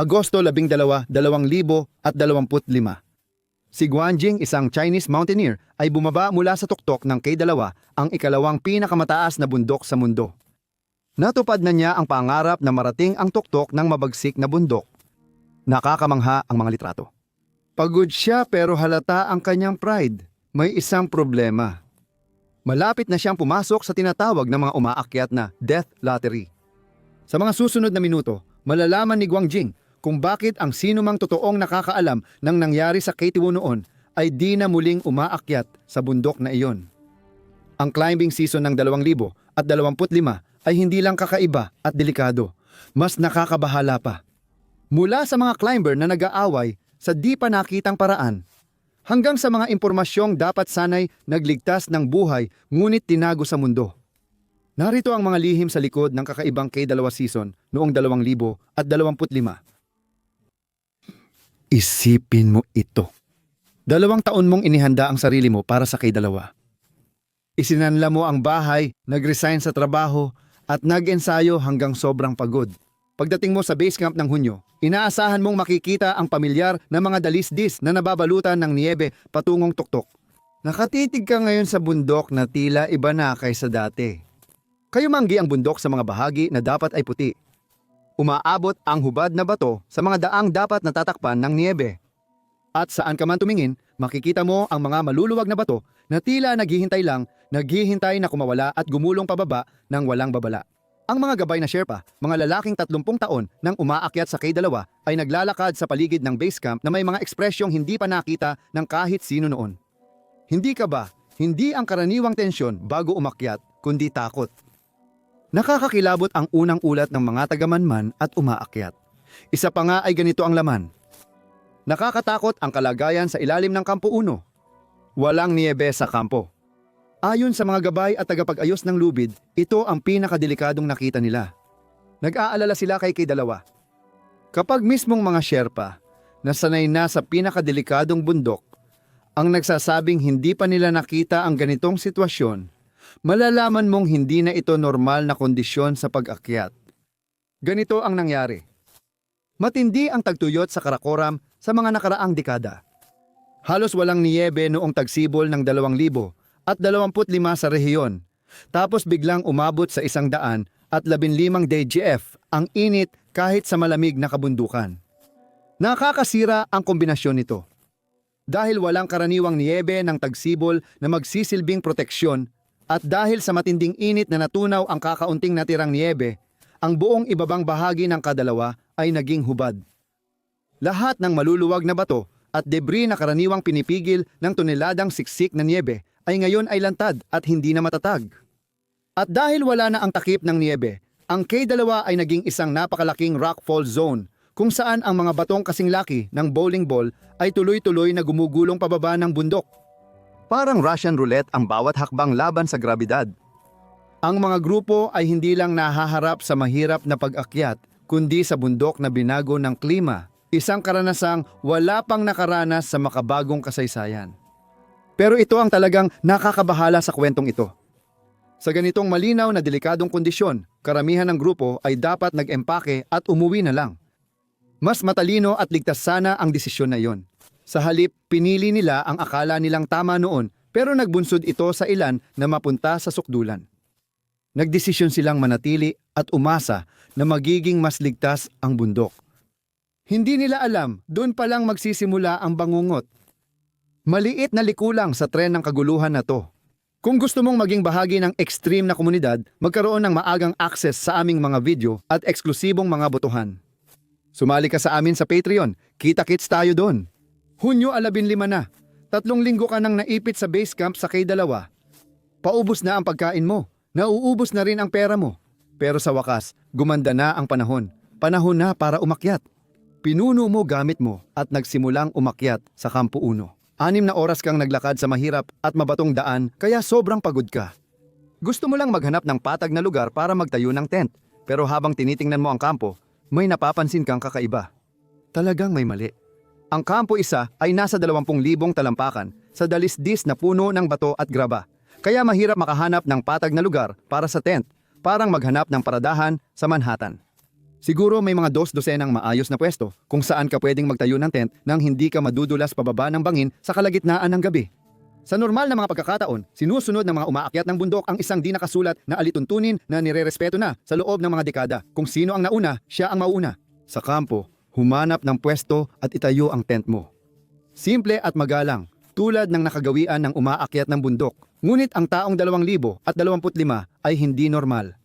Agosto 12, 2025. Si Guanjing, isang Chinese mountaineer, ay bumaba mula sa tuktok ng K2, ang ikalawang pinakamataas na bundok sa mundo. Natupad na niya ang pangarap na marating ang tuktok ng mabagsik na bundok. Nakakamangha ang mga litrato. Pagod siya pero halata ang kanyang pride. May isang problema. Malapit na siyang pumasok sa tinatawag na mga umaakyat na death lottery. Sa mga susunod na minuto, malalaman ni Guangjing kung bakit ang sino mang totoong nakakaalam ng nangyari sa K2 noon ay di na muling umaakyat sa bundok na iyon. Ang climbing season ng 2025 ay hindi lang kakaiba at delikado, mas nakakabahala pa. Mula sa mga climber na nag-aaway sa di pa nakitang paraan, hanggang sa mga impormasyong dapat sanay nagligtas ng buhay ngunit tinago sa mundo. Narito ang mga lihim sa likod ng kakaibang K2 season noong 2025. Isipin mo ito. Dalawang taon mong inihanda ang sarili mo para sa K2. Isinanla mo ang bahay, nag-resign sa trabaho, at nag-ensayo hanggang sobrang pagod. Pagdating mo sa base camp ng Hunyo, inaasahan mong makikita ang pamilyar na mga dalisdis na nababalutan ng niebe patungong tuktok. Nakatitig ka ngayon sa bundok na tila iba na kaysa dati. Kayo manggi ang bundok sa mga bahagi na dapat ay puti. Umaabot ang hubad na bato sa mga daang dapat natatakpan ng niebe. At saan ka man tumingin, makikita mo ang mga maluluwag na bato na tila naghihintay lang, naghihintay na kumawala at gumulong pababa ng walang babala. Ang mga gabay na Sherpa, mga lalaking 30 taon nang umaakyat sa K2 ay naglalakad sa paligid ng base camp na may mga ekspresyong hindi pa nakita ng kahit sino noon. Hindi ka ba, hindi ang karaniwang tensyon bago umakyat, kundi takot. Nakakakilabot ang unang ulat ng mga tagamanman at umaakyat. Isa pa nga ay ganito ang laman. Nakakatakot ang kalagayan sa ilalim ng Kampo 1. Walang niebe sa kampo. Ayon sa mga gabay at tagapag-ayos ng lubid, ito ang pinakadelikadong nakita nila. Nag-aalala sila kay K2. Kapag mismong mga Sherpa, nasanay na sa pinakadelikadong bundok, ang nagsasabing hindi pa nila nakita ang ganitong sitwasyon, malalaman mong hindi na ito normal na kondisyon sa pag-akyat. Ganito ang nangyari. Matindi ang tagtuyot sa Karakoram sa mga nakaraang dekada. Halos walang niyebe noong tagsibol ng 2,000 at 25 sa rehiyon. Tapos biglang umabot sa isang daan at 15 DGF ang init kahit sa malamig na kabundukan. Nakakasira ang kombinasyon nito. Dahil walang karaniwang niyebe ng tagsibol na magsisilbing proteksyon at dahil sa matinding init na natunaw ang kakaunting natirang niyebe, ang buong ibabang bahagi ng kadalawa ay naging hubad. Lahat ng maluluwag na bato at debris na karaniwang pinipigil ng toneladang siksik na niebe ay ngayon ay lantad at hindi na matatag. At dahil wala na ang takip ng niebe, ang K2 ay naging isang napakalaking rockfall zone kung saan ang mga batong kasing laki ng bowling ball ay tuloy-tuloy na gumugulong pababa ng bundok. Parang Russian roulette ang bawat hakbang laban sa grabidad. Ang mga grupo ay hindi lang nahaharap sa mahirap na pag-akyat, kundi sa bundok na binago ng klima, isang karanasang wala pang nakaranas sa makabagong kasaysayan. Pero ito ang talagang nakakabahala sa kwentong ito. Sa ganitong malinaw na delikadong kondisyon, karamihan ng grupo ay dapat nag-empake at umuwi na lang. Mas matalino at ligtas sana ang desisyon na iyon. Sa halip, pinili nila ang akala nilang tama noon pero nagbunsod ito sa ilan na mapunta sa sukdulan. Nagdesisyon silang manatili at umasa na magiging mas ligtas ang bundok. Hindi nila alam, doon pa lang magsisimula ang bangungot. Maliit na likulang sa tren ng kaguluhan na to. Kung gusto mong maging bahagi ng extreme na komunidad, magkaroon ng maagang access sa aming mga video at eksklusibong mga botohan. Sumali ka sa amin sa Patreon, kita-kits tayo doon. Hunyo 15 na, tatlong linggo ka nang naipit sa base camp sa K2. Paubos na ang pagkain mo, nauubos na rin ang pera mo. Pero sa wakas, gumanda na ang panahon. Panahon na para umakyat. Pinuno mo gamit mo at nagsimulang umakyat sa Kampo 1. Anim na oras kang naglakad sa mahirap at mabatong daan kaya sobrang pagod ka. Gusto mo lang maghanap ng patag na lugar para magtayo ng tent. Pero habang tinitingnan mo ang kampo, may napapansin kang kakaiba. Talagang may mali. Ang kampo isa ay nasa 20,000 talampakan sa dalisdis na puno ng bato at graba. Kaya mahirap makahanap ng patag na lugar para sa tent, parang maghanap ng paradahan sa Manhattan. Siguro may mga dos dosenang maayos na pwesto kung saan ka pwedeng magtayo ng tent nang hindi ka madudulas pababa ng bangin sa kalagitnaan ng gabi. Sa normal na mga pagkakataon, sinusunod ng mga umaakyat ng bundok ang isang di nakasulat na alituntunin na nirerespeto na sa loob ng mga dekada. Kung sino ang nauna, siya ang mauna. Sa kampo, humanap ng pwesto at itayo ang tent mo. Simple at magalang, tulad ng nakagawian ng umaakyat ng bundok. Ngunit ang taong 2025 ay hindi normal.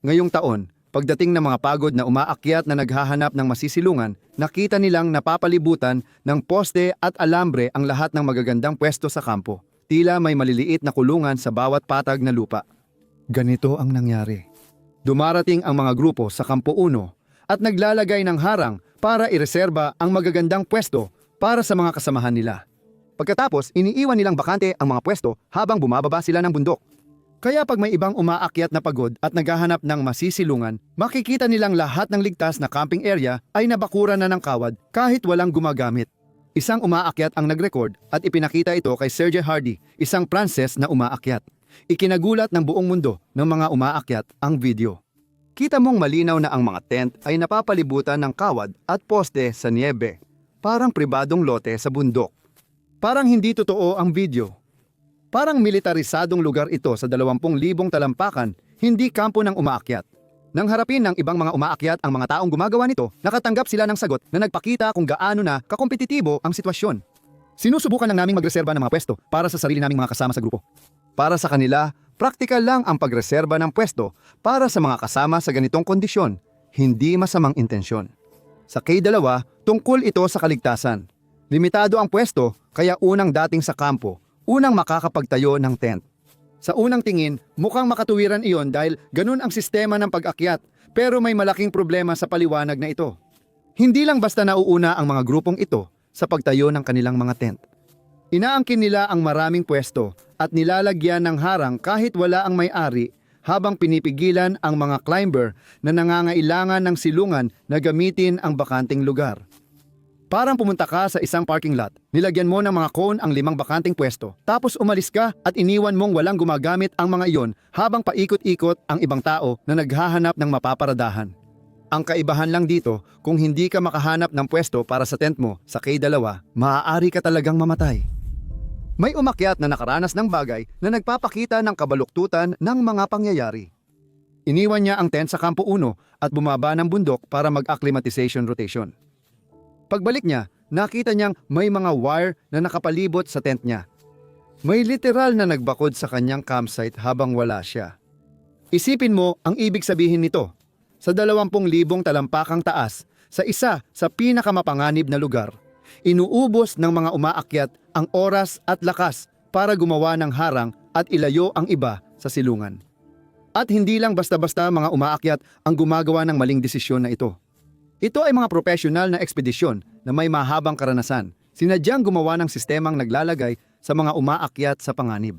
Ngayong taon, pagdating ng mga pagod na umaakyat na naghahanap ng masisilungan, nakita nilang napapalibutan ng poste at alambre ang lahat ng magagandang pwesto sa kampo. Tila may maliliit na kulungan sa bawat patag na lupa. Ganito ang nangyari. Dumarating ang mga grupo sa Kampo 1 at naglalagay ng harang para ireserba ang magagandang pwesto para sa mga kasamahan nila. Pagkatapos, iniiwan nilang bakante ang mga pwesto habang bumababa sila ng bundok. Kaya pag may ibang umaakyat na pagod at naghahanap ng masisilungan, makikita nilang lahat ng ligtas na camping area ay nabakura na ng kawad kahit walang gumagamit. Isang umaakyat ang nag-record at ipinakita ito kay Sergey Hardy, isang Pranses na umaakyat. Ikinagulat ng buong mundo ng mga umaakyat ang video. Kita mong malinaw na ang mga tent ay napapalibutan ng kawad at poste sa niebe. Parang pribadong lote sa bundok. Parang hindi totoo ang video. Parang militarisadong lugar ito sa 20,000 talampakan, hindi kampo ng umaakyat. Nang harapin ng ibang mga umaakyat ang mga taong gumagawa nito, nakatanggap sila ng sagot na nagpakita kung gaano na kakompetitibo ang sitwasyon. Sinusubukan lang naming magreserba ng mga pwesto para sa sarili naming mga kasama sa grupo. Para sa kanila, praktikal lang ang pagreserba ng pwesto para sa mga kasama sa ganitong kondisyon, hindi masamang intensyon. Sa K2, tungkol ito sa kaligtasan. Limitado ang pwesto, kaya unang dating sa kampo, unang makakapagtayo ng tent. Sa unang tingin, mukhang makatuwiran iyon dahil ganun ang sistema ng pag-akyat, pero may malaking problema sa paliwanag na ito. Hindi lang basta nauuna ang mga grupong ito sa pagtayo ng kanilang mga tent. Inaangkin nila ang maraming pwesto at nilalagyan ng harang kahit wala ang may-ari habang pinipigilan ang mga climber na nangangailangan ng silungan na gamitin ang bakanting lugar. Parang pumunta ka sa isang parking lot, nilagyan mo ng mga cone ang limang bakanting pwesto, tapos umalis ka at iniwan mong walang gumagamit ang mga iyon habang paikot-ikot ang ibang tao na naghahanap ng mapaparadahan. Ang kaibahan lang dito, kung hindi ka makahanap ng pwesto para sa tent mo sa K2, maaari ka talagang mamatay. May umakyat na nakaranas ng bagay na nagpapakita ng kabaluktutan ng mga pangyayari. Iniwan niya ang tent sa Kampo 1 at bumaba ng bundok para mag-acclimatization rotation. Pagbalik niya, nakita niyang may mga wire na nakapalibot sa tent niya. May literal na nagbakod sa kanyang campsite habang wala siya. Isipin mo ang ibig sabihin nito. Sa 20,000 talampakang taas, sa isa sa pinakamapanganib na lugar, inuubos ng mga umaakyat ang oras at lakas para gumawa ng harang at ilayo ang iba sa silungan. At hindi lang basta-basta mga umaakyat ang gumagawa ng maling desisyon na ito. Ito ay mga profesional na ekspedisyon na may mahabang karanasan. Sinadyang gumawa ng sistemang naglalagay sa mga umaakyat sa panganib.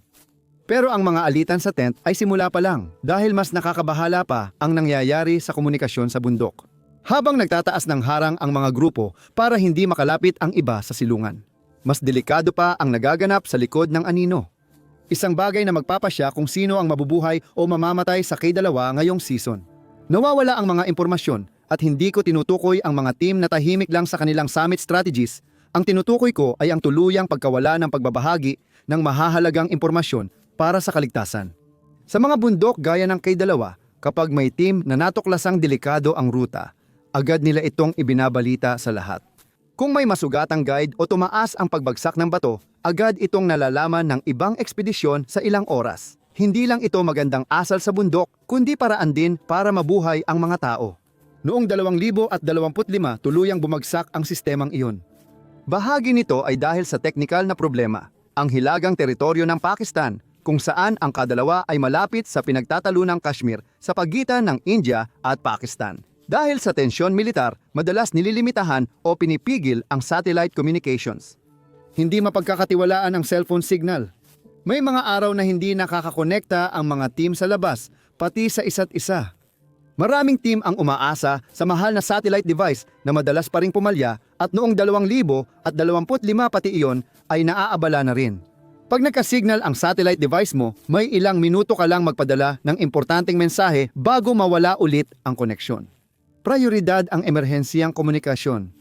Pero ang mga alitan sa tent ay simula pa lang dahil mas nakakabahala pa ang nangyayari sa komunikasyon sa bundok. Habang nagtataas ng harang ang mga grupo para hindi makalapit ang iba sa silungan. Mas delikado pa ang nagaganap sa likod ng anino. Isang bagay na magpapasya kung sino ang mabubuhay o mamamatay sa K2 ngayong season. Nawawala ang mga impormasyon at hindi ko tinutukoy ang mga team na tahimik lang sa kanilang summit strategies, ang tinutukoy ko ay ang tuluyang pagkawala ng pagbabahagi ng mahahalagang impormasyon para sa kaligtasan. Sa mga bundok gaya ng K2, kapag may team na natuklasang delikado ang ruta, agad nila itong ibinabalita sa lahat. Kung may masugatang guide o tumaas ang pagbagsak ng bato, agad itong nalalaman ng ibang ekspedisyon sa ilang oras. Hindi lang ito magandang asal sa bundok, kundi paraan din para mabuhay ang mga tao. Noong 2025 tuluyang bumagsak ang sistemang iyon. Bahagi nito ay dahil sa teknikal na problema, ang hilagang teritoryo ng Pakistan kung saan ang kadalawa ay malapit sa pinagtatalunang Kashmir sa pagitan ng India at Pakistan. Dahil sa tensyon militar, madalas nililimitahan o pinipigil ang satellite communications. Hindi mapagkakatiwalaan ang cellphone signal. May mga araw na hindi nakakakonekta ang mga team sa labas, pati sa isa't isa. Maraming team ang umaasa sa mahal na satellite device na madalas pa ring pumalya at noong 2000 at 25 pati iyon ay naaabala na rin. Pag nagka-signal ang satellite device mo, may ilang minuto ka lang magpadala ng importanteng mensahe bago mawala ulit ang koneksyon. Prioridad ang emerhensiyang komunikasyon.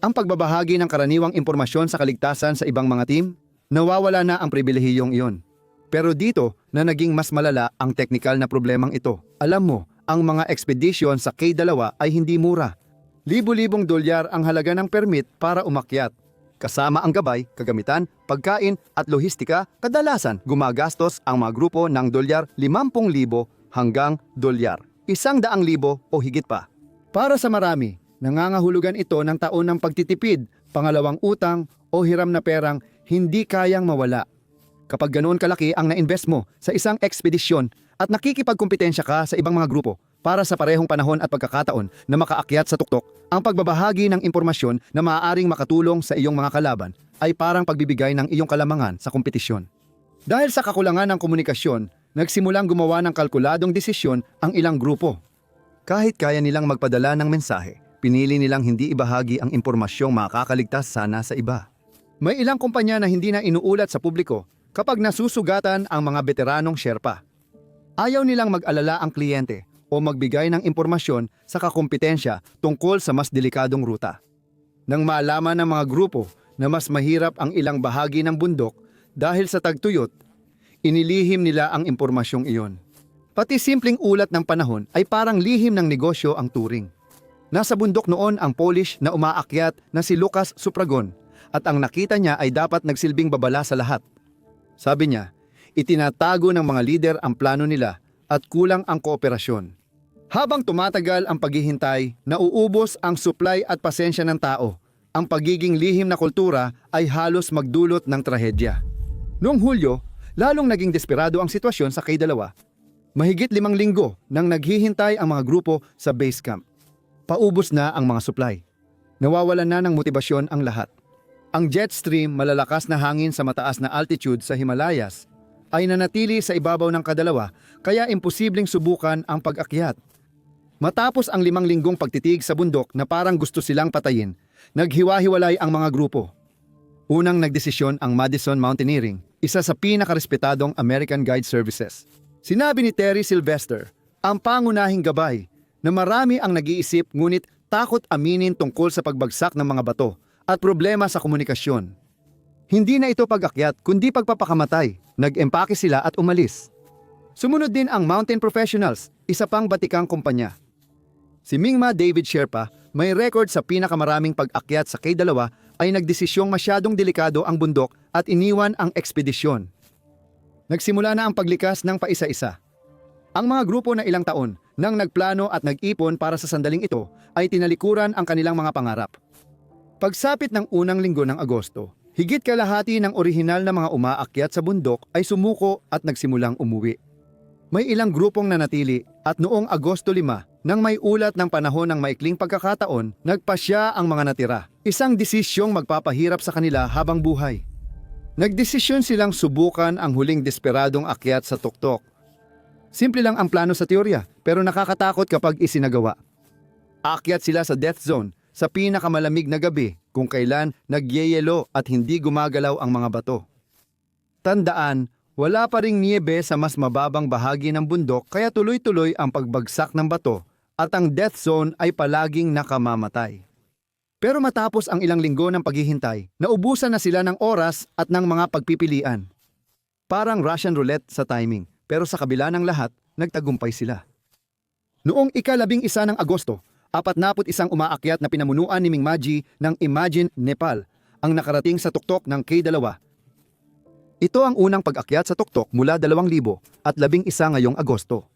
Ang pagbabahagi ng karaniwang impormasyon sa kaligtasan sa ibang mga team, nawawala na ang pribilehiyong iyon. Pero dito na naging mas malala ang teknikal na problemang ito. Alam mo, ang mga ekspedisyon sa K2 ay hindi mura. Libo-libong dolyar ang halaga ng permit para umakyat. Kasama ang gabay, kagamitan, pagkain at lohistika, kadalasan gumagastos ang mga grupo ng dolyar 50,000 hanggang dolyar. Isang daang libo o higit pa. Para sa marami, nangangahulugan ito ng taon ng pagtitipid, pangalawang utang o hiram na perang hindi kayang mawala. Kapag ganoon kalaki ang na-invest mo sa isang ekspedisyon at nakikipagkumpetensya ka sa ibang mga grupo para sa parehong panahon at pagkakataon na makaakyat sa tuktok, ang pagbabahagi ng impormasyon na maaaring makatulong sa iyong mga kalaban ay parang pagbibigay ng iyong kalamangan sa kompetisyon. Dahil sa kakulangan ng komunikasyon, nagsimulang gumawa ng kalkuladong desisyon ang ilang grupo. Kahit kaya nilang magpadala ng mensahe, pinili nilang hindi ibahagi ang impormasyong makakaligtas sana sa iba. May ilang kumpanya na hindi na inuulat sa publiko kapag nasusugatan ang mga veteranong Sherpa. Ayaw nilang mag-alala ang kliyente o magbigay ng impormasyon sa kakumpetensya tungkol sa mas delikadong ruta. Nang maalaman ng mga grupo na mas mahirap ang ilang bahagi ng bundok dahil sa tagtuyot, inilihim nila ang impormasyong iyon. Pati simpleng ulat ng panahon ay parang lihim ng negosyo ang turing. Nasa bundok noon ang Polish na umaakyat na si Lucas Supragon at ang nakita niya ay dapat nagsilbing babala sa lahat. Sabi niya, itinatago ng mga lider ang plano nila at kulang ang kooperasyon. Habang tumatagal ang paghihintay, nauubos ang supply at pasensya ng tao. Ang pagiging lihim na kultura ay halos magdulot ng trahedya. Noong Hulyo, lalong naging desperado ang sitwasyon sa K2. Mahigit limang linggo nang naghihintay ang mga grupo sa base camp. Paubos na ang mga supply. Nawawalan na ng motibasyon ang lahat. Ang jet stream malalakas na hangin sa mataas na altitude sa Himalayas ay nanatili sa ibabaw ng kadalawa kaya imposibleng subukan ang pag-akyat. Matapos ang limang linggong pagtitig sa bundok na parang gusto silang patayin, naghiwa-hiwalay ang mga grupo. Unang nagdesisyon ang Madison Mountaineering, isa sa pinakarespetadong American Guide Services. Sinabi ni Terry Sylvester, ang pangunahing gabay, na marami ang nag-iisip ngunit takot aminin tungkol sa pagbagsak ng mga bato at problema sa komunikasyon. Hindi na ito pag-akyat kundi pagpapakamatay. Nag-empake sila at umalis. Sumunod din ang Mountain Professionals, isa pang batikang kumpanya. Si Mingma David Sherpa, may record sa pinakamaraming pag-akyat sa K2 ay nagdesisyong masyadong delikado ang bundok at iniwan ang ekspedisyon. Nagsimula na ang paglikas ng paisa-isa. Ang mga grupo na ilang taon nang nagplano at nag-ipon para sa sandaling ito ay tinalikuran ang kanilang mga pangarap. Pagsapit ng unang linggo ng Agosto, higit kalahati ng orihinal na mga umaakyat sa bundok ay sumuko at nagsimulang umuwi. May ilang grupong nanatili at noong Agosto 5, nang may ulat ng panahon ng maikling pagkakataon, nagpasya ang mga natira. Isang desisyong magpapahirap sa kanila habang buhay. Nagdesisyon silang subukan ang huling desperadong akyat sa tuktok. Simple lang ang plano sa teorya, pero nakakatakot kapag isinagawa. Aakyat sila sa death zone sa pinakamalamig na gabi kung kailan nagyeyelo at hindi gumagalaw ang mga bato. Tandaan, wala pa ring niebe sa mas mababang bahagi ng bundok kaya tuloy-tuloy ang pagbagsak ng bato at ang death zone ay palaging nakamamatay. Pero matapos ang ilang linggo ng paghihintay, naubusan na sila ng oras at ng mga pagpipilian. Parang Russian roulette sa timing, pero sa kabila ng lahat, nagtagumpay sila. Noong ikalabing isa ng Agosto, apat naput isang umaakyat na pinamunuan ni Mingmaji ng Imagine Nepal ang nakarating sa tuktok ng K2. Ito ang unang pag-akyat sa tuktok mula 2,000 at labing isa ngayong Agosto.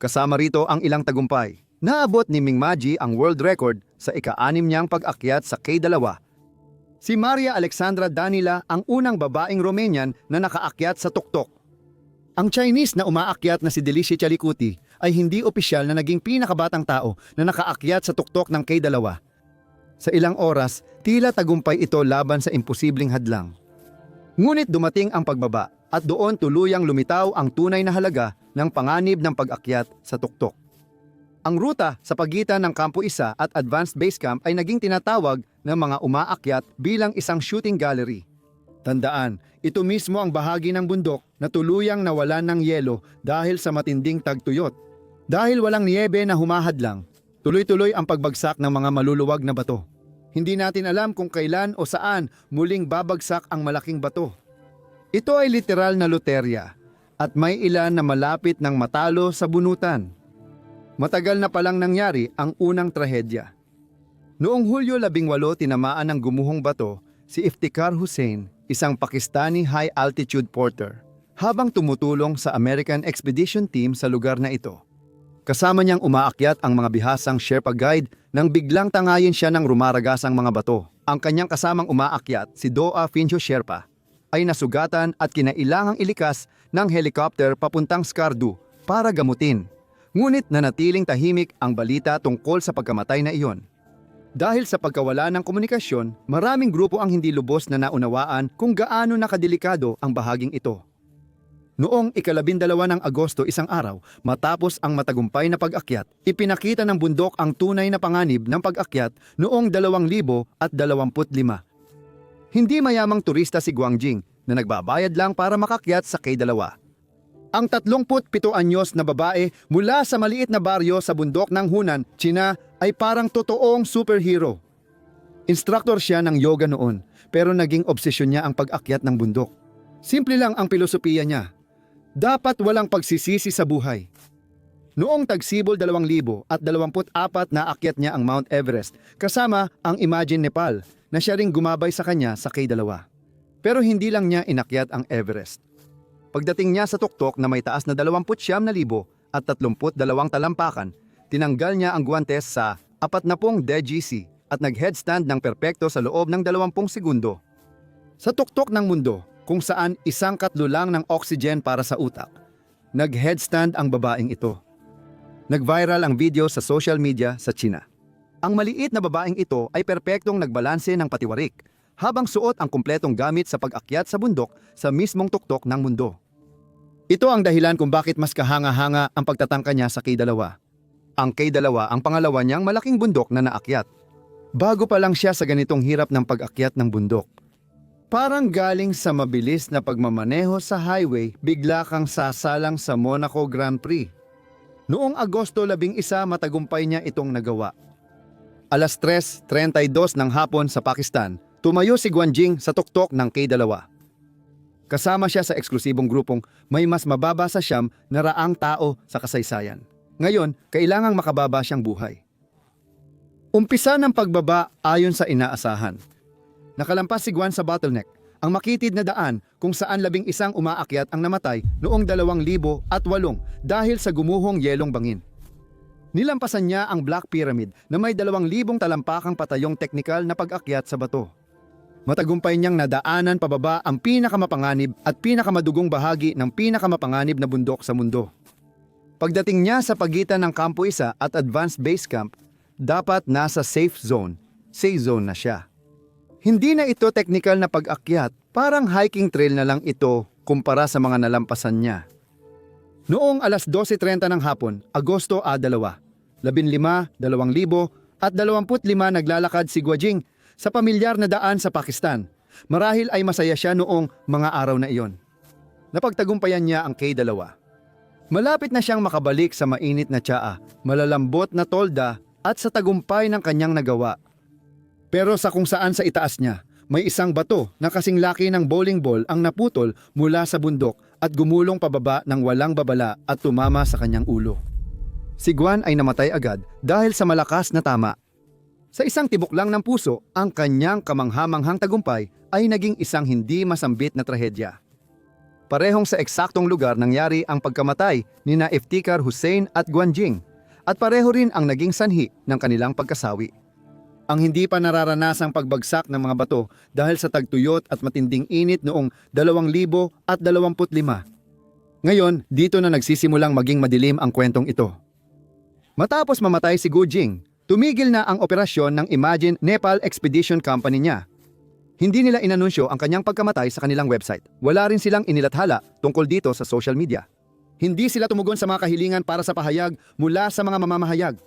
Kasama rito ang ilang tagumpay. Naabot ni Mingmaji ang world record sa ika-anim niyang pag-akyat sa K2. Si Maria Alexandra Danila ang unang babaeng Romanian na nakaakyat sa tuktok. Ang Chinese na umaakyat na si Delicia Chalikuti ay hindi opisyal na naging pinakabatang tao na nakaakyat sa tuktok ng K2. Sa ilang oras, tila tagumpay ito laban sa imposibleng hadlang. Ngunit dumating ang pagbaba at doon tuluyang lumitaw ang tunay na halaga ng panganib ng pag-akyat sa tuktok. Ang ruta sa pagitan ng Kampo 1 at Advanced Base Camp ay naging tinatawag ng mga umaakyat bilang isang shooting gallery. Tandaan, ito mismo ang bahagi ng bundok na tuluyang nawalan ng yelo dahil sa matinding tagtuyot. Dahil walang niyebe na humahadlang, Tuloy-tuloy ang pagbagsak ng mga maluluwag na bato. Hindi natin alam kung kailan o saan muling babagsak ang malaking bato. Ito ay literal na loterya at may ilan na malapit ng matalo sa bunutan. Matagal na palang nangyari ang unang trahedya. Noong Hulyo 18 tinamaan ng gumuhong bato si Iftikhar Hussein, isang Pakistani high-altitude porter, habang tumutulong sa American Expedition Team sa lugar na ito. Kasama niyang umaakyat ang mga bihasang Sherpa guide nang biglang tangayin siya ng rumaragasang mga bato. Ang kanyang kasamang umaakyat, si Doa Fincho Sherpa, ay nasugatan at kinailangang ilikas ng helicopter papuntang Skardu para gamutin. Ngunit nanatiling tahimik ang balita tungkol sa pagkamatay na iyon. Dahil sa pagkawala ng komunikasyon, maraming grupo ang hindi lubos na naunawaan kung gaano nakadelikado ang bahaging ito. Noong ikalabindalawa ng Agosto isang araw, matapos ang matagumpay na pag-akyat, ipinakita ng bundok ang tunay na panganib ng pag-akyat noong 2025. Hindi mayamang turista si Guangjing na nagbabayad lang para makakyat sa K2. Ang 37 anyos na babae mula sa maliit na baryo sa bundok ng Hunan, China ay parang totoong superhero. Instructor siya ng yoga noon pero naging obsesyon niya ang pag-akyat ng bundok. Simple lang ang filosofiya niya. Dapat walang pagsisisi sa buhay. Noong tagsibol 2000 at 24 na akyat niya ang Mount Everest kasama ang Imagine Nepal na siya ring gumabay sa kanya sa K2. Pero hindi lang niya inakyat ang Everest. Pagdating niya sa tuktok na may taas na 29,000 at 32 talampakan, tinanggal niya ang guwantes sa 40 DGC at nag-headstand ng perpekto sa loob ng 20 segundo. Sa tuktok ng mundo, kung saan isang katlo lang ng oxygen para sa utak, nag-headstand ang babaeng ito. Nag-viral ang video sa social media sa China. Ang maliit na babaeng ito ay perpektong nagbalanse ng patiwarik habang suot ang kumpletong gamit sa pag-akyat sa bundok sa mismong tuktok ng mundo. Ito ang dahilan kung bakit mas kahanga-hanga ang pagtatangka niya sa K2. Ang K2 ang pangalawa niyang malaking bundok na naakyat. Bago pa lang siya sa ganitong hirap ng pag-akyat ng bundok. Parang galing sa mabilis na pagmamaneho sa highway, bigla kang sasalang sa Monaco Grand Prix. Noong Agosto 11 matagumpay niya itong nagawa. Alas 3.32 ng hapon sa Pakistan, tumayo si Guanjing sa tuktok ng K2. Kasama siya sa eksklusibong grupong may mas mababa sa siyam na raang tao sa kasaysayan. Ngayon, kailangang makababa siyang buhay. Umpisa ng pagbaba ayon sa inaasahan. Nakalampas si Guan sa bottleneck, ang makitid na daan kung saan labing isang umaakyat ang namatay noong 2008 dahil sa gumuhong yelong bangin. Nilampasan niya ang Black Pyramid na may 2,000 talampakang patayong teknikal na pag-akyat sa bato. Matagumpay niyang nadaanan pababa ang pinakamapanganib at pinakamadugong bahagi ng pinakamapanganib na bundok sa mundo. Pagdating niya sa pagitan ng Campo Isa at Advanced Base Camp, dapat nasa safe zone, safe zone na siya. Hindi na ito technical na pag-akyat, parang hiking trail na lang ito kumpara sa mga nalampasan niya. Noong alas 12.30 ng hapon, Agosto A2, 15, 2,000 at 25 naglalakad si Guajing sa pamilyar na daan sa Pakistan. Marahil ay masaya siya noong mga araw na iyon. Napagtagumpayan niya ang K2. Malapit na siyang makabalik sa mainit na tsaa, malalambot na tolda at sa tagumpay ng kanyang nagawa. Pero sa kung saan sa itaas niya, may isang bato na kasing laki ng bowling ball ang naputol mula sa bundok at gumulong pababa ng walang babala at tumama sa kanyang ulo. Si Guan ay namatay agad dahil sa malakas na tama. Sa isang tibok lang ng puso, ang kanyang kamanghamanghang tagumpay ay naging isang hindi masambit na trahedya. Parehong sa eksaktong lugar nangyari ang pagkamatay ni na Iftikhar Hussein at Guanjing at pareho rin ang naging sanhi ng kanilang pagkasawi. Ang hindi pa nararanasang pagbagsak ng mga bato dahil sa tagtuyot at matinding init noong 2025. Ngayon, dito na nagsisimulang maging madilim ang kwentong ito. Matapos mamatay si Gu Jing, tumigil na ang operasyon ng Imagine Nepal Expedition Company niya. Hindi nila inanunsyo ang kanyang pagkamatay sa kanilang website. Wala rin silang inilathala tungkol dito sa social media. Hindi sila tumugon sa mga kahilingan para sa pahayag mula sa mga mamamahayag.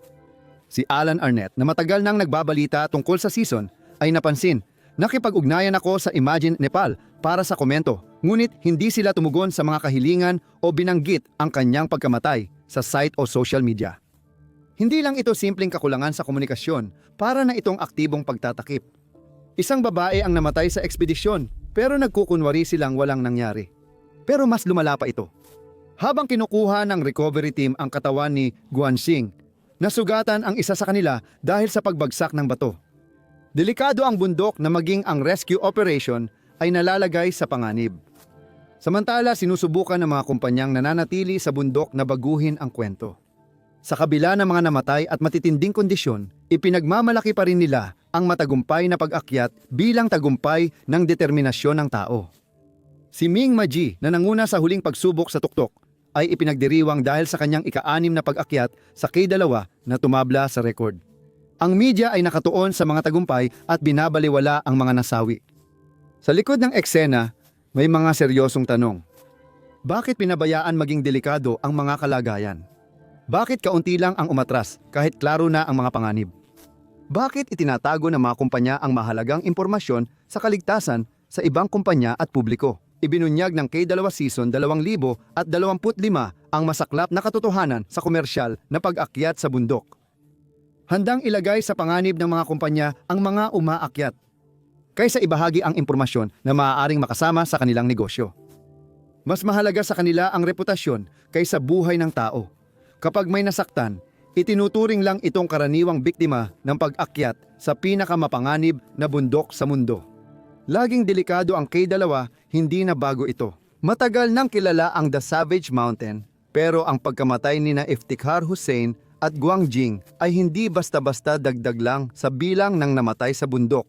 Si Alan Arnett na matagal nang nagbabalita tungkol sa season ay napansin Nakipag-ugnayan ako sa Imagine Nepal para sa komento, ngunit hindi sila tumugon sa mga kahilingan o binanggit ang kanyang pagkamatay sa site o social media. Hindi lang ito simpleng kakulangan sa komunikasyon, para na itong aktibong pagtatakip. Isang babae ang namatay sa ekspedisyon, pero nagkukunwari silang walang nangyari. Pero mas lumala pa ito. Habang kinukuha ng recovery team ang katawan ni Guanxing, nasugatan ang isa sa kanila dahil sa pagbagsak ng bato. Delikado ang bundok na maging ang rescue operation ay nalalagay sa panganib. Samantala, sinusubukan ng mga kumpanyang nananatili sa bundok na baguhin ang kwento. Sa kabila ng mga namatay at matitinding kondisyon, ipinagmamalaki pa rin nila ang matagumpay na pag-akyat bilang tagumpay ng determinasyon ng tao. Si Ming Maji na nanguna sa huling pagsubok sa tuktok ay ipinagdiriwang dahil sa kanyang ika-anim na pag-akyat sa K2 na tumabla sa record. Ang media ay nakatuon sa mga tagumpay at binabaliwala ang mga nasawi. Sa likod ng eksena, may mga seryosong tanong. Bakit pinabayaan maging delikado ang mga kalagayan? Bakit kaunti lang ang umatras kahit klaro na ang mga panganib? Bakit itinatago ng mga kumpanya ang mahalagang impormasyon sa kaligtasan sa ibang kumpanya at publiko? Ibinunyag ng K2 Season 2025 ang masaklap na katotohanan sa komersyal na pag-akyat sa bundok. Handang ilagay sa panganib ng mga kumpanya ang mga umaakyat kaysa ibahagi ang impormasyon na maaaring makasama sa kanilang negosyo. Mas mahalaga sa kanila ang reputasyon kaysa buhay ng tao. Kapag may nasaktan, itinuturing lang itong karaniwang biktima ng pag-akyat sa pinakamapanganib na bundok sa mundo. Laging delikado ang K2, hindi na bago ito. Matagal nang kilala ang The Savage Mountain, pero ang pagkamatay ni na Iftikhar Hussein at Guang Jing ay hindi basta-basta dagdag lang sa bilang ng namatay sa bundok.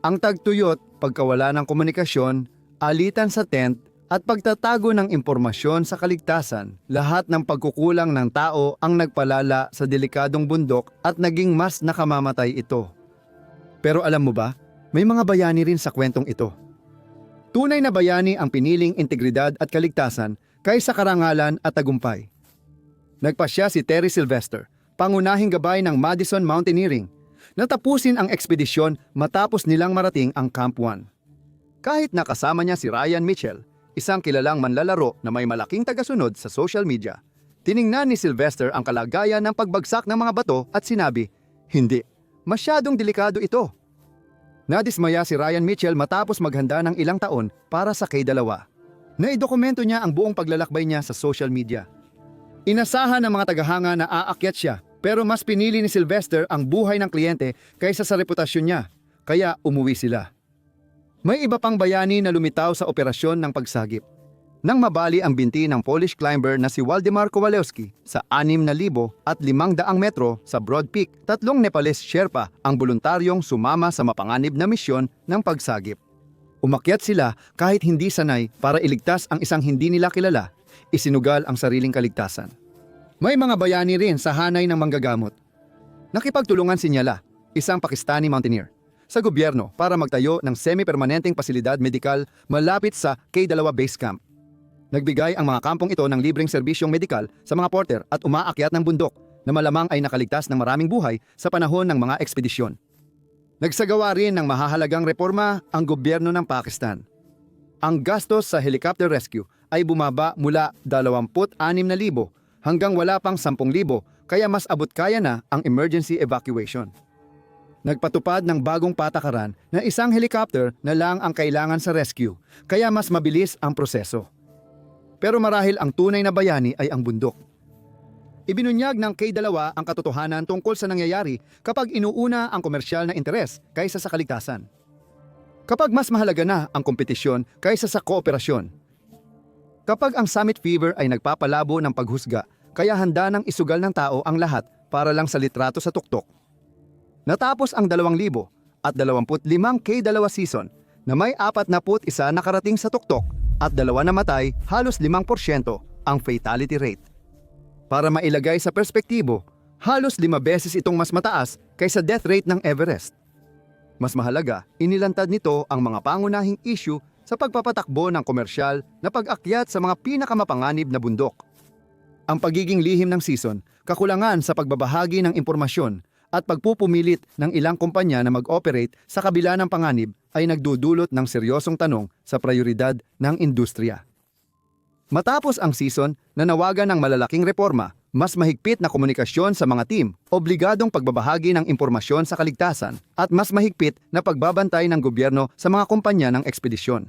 Ang tagtuyot, pagkawala ng komunikasyon, alitan sa tent, at pagtatago ng impormasyon sa kaligtasan, lahat ng pagkukulang ng tao ang nagpalala sa delikadong bundok at naging mas nakamamatay ito. Pero alam mo ba, may mga bayani rin sa kwentong ito. Tunay na bayani ang piniling integridad at kaligtasan kaysa karangalan at tagumpay. Nagpasya si Terry Sylvester, pangunahing gabay ng Madison Mountaineering, natapusin ang ekspedisyon matapos nilang marating ang Camp 1. Kahit nakasama niya si Ryan Mitchell, isang kilalang manlalaro na may malaking tagasunod sa social media, tiningnan ni Sylvester ang kalagayan ng pagbagsak ng mga bato at sinabi, Hindi, masyadong delikado ito. Nadismaya si Ryan Mitchell matapos maghanda ng ilang taon para sa K2. Naidokumento niya ang buong paglalakbay niya sa social media. Inasahan ng mga tagahanga na aakyat siya pero mas pinili ni Sylvester ang buhay ng kliyente kaysa sa reputasyon niya, kaya umuwi sila. May iba pang bayani na lumitaw sa operasyon ng pagsagip. Nang mabali ang binti ng Polish climber na si Waldemar Kowalewski sa 6,000 at 500 metro sa Broad Peak, tatlong Nepalese Sherpa ang voluntaryong sumama sa mapanganib na misyon ng pagsagip. Umakyat sila kahit hindi sanay para iligtas ang isang hindi nila kilala, isinugal ang sariling kaligtasan. May mga bayani rin sa hanay ng manggagamot. Nakipagtulungan si Nyala, isang Pakistani mountaineer, sa gobyerno para magtayo ng semi-permanenteng pasilidad medikal malapit sa K2 Base Camp. Nagbigay ang mga kampong ito ng libreng serbisyong medikal sa mga porter at umaakyat ng bundok na malamang ay nakaligtas ng maraming buhay sa panahon ng mga ekspedisyon. Nagsagawa rin ng mahahalagang reforma ang gobyerno ng Pakistan. Ang gastos sa helicopter rescue ay bumaba mula 26,000 hanggang wala pang 10,000 kaya mas abot kaya na ang emergency evacuation. Nagpatupad ng bagong patakaran na isang helicopter na lang ang kailangan sa rescue kaya mas mabilis ang proseso. Pero marahil ang tunay na bayani ay ang bundok. Ibinunyag ng K2 ang katotohanan tungkol sa nangyayari kapag inuuna ang komersyal na interes kaysa sa kaligtasan. Kapag mas mahalaga na ang kompetisyon kaysa sa kooperasyon. Kapag ang summit fever ay nagpapalabo ng paghusga, kaya handa ng isugal ng tao ang lahat para lang sa litrato sa tuktok. Natapos ang 2,000 at 25 K2 season na may 41 nakarating sa tuktok at dalawa namatay, halos 5% ang fatality rate. Para mailagay sa perspektibo, halos 5 beses itong mas mataas kaysa death rate ng Everest. Mas mahalaga, inilantad nito ang mga pangunahing issue sa pagpapatakbo ng komersyal na pag-akyat sa mga pinakamapanganib na bundok. Ang pagiging lihim ng season, kakulangan sa pagbabahagi ng impormasyon at pagpupumilit ng ilang kumpanya na mag-operate sa kabila ng panganib ay nagdudulot ng seryosong tanong sa prioridad ng industriya. Matapos ang season, nanawagan ng malalaking reforma, mas mahigpit na komunikasyon sa mga team, obligadong pagbabahagi ng impormasyon sa kaligtasan, at mas mahigpit na pagbabantay ng gobyerno sa mga kumpanya ng ekspedisyon.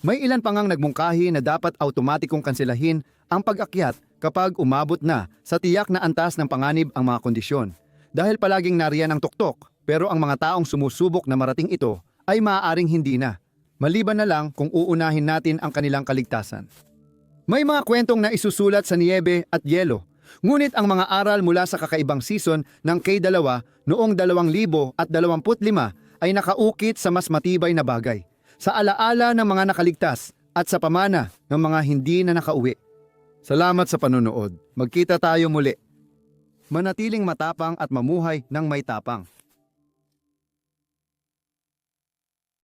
May ilan pa ngang nagmungkahi na dapat automatikong kanselahin ang pag-akyat kapag umabot na sa tiyak na antas ng panganib ang mga kondisyon. Dahil palaging nariyan ang tuktok, pero ang mga taong sumusubok na marating ito ay maaaring hindi na. Maliban na lang kung uunahin natin ang kanilang kaligtasan. May mga kwentong na isusulat sa niebe at yelo, ngunit ang mga aral mula sa kakaibang season ng K2 noong 2025 ay nakaukit sa mas matibay na bagay, sa alaala ng mga nakaligtas at sa pamana ng mga hindi na nakauwi. Salamat sa panonood. Magkita tayo muli. Manatiling matapang at mamuhay ng may tapang.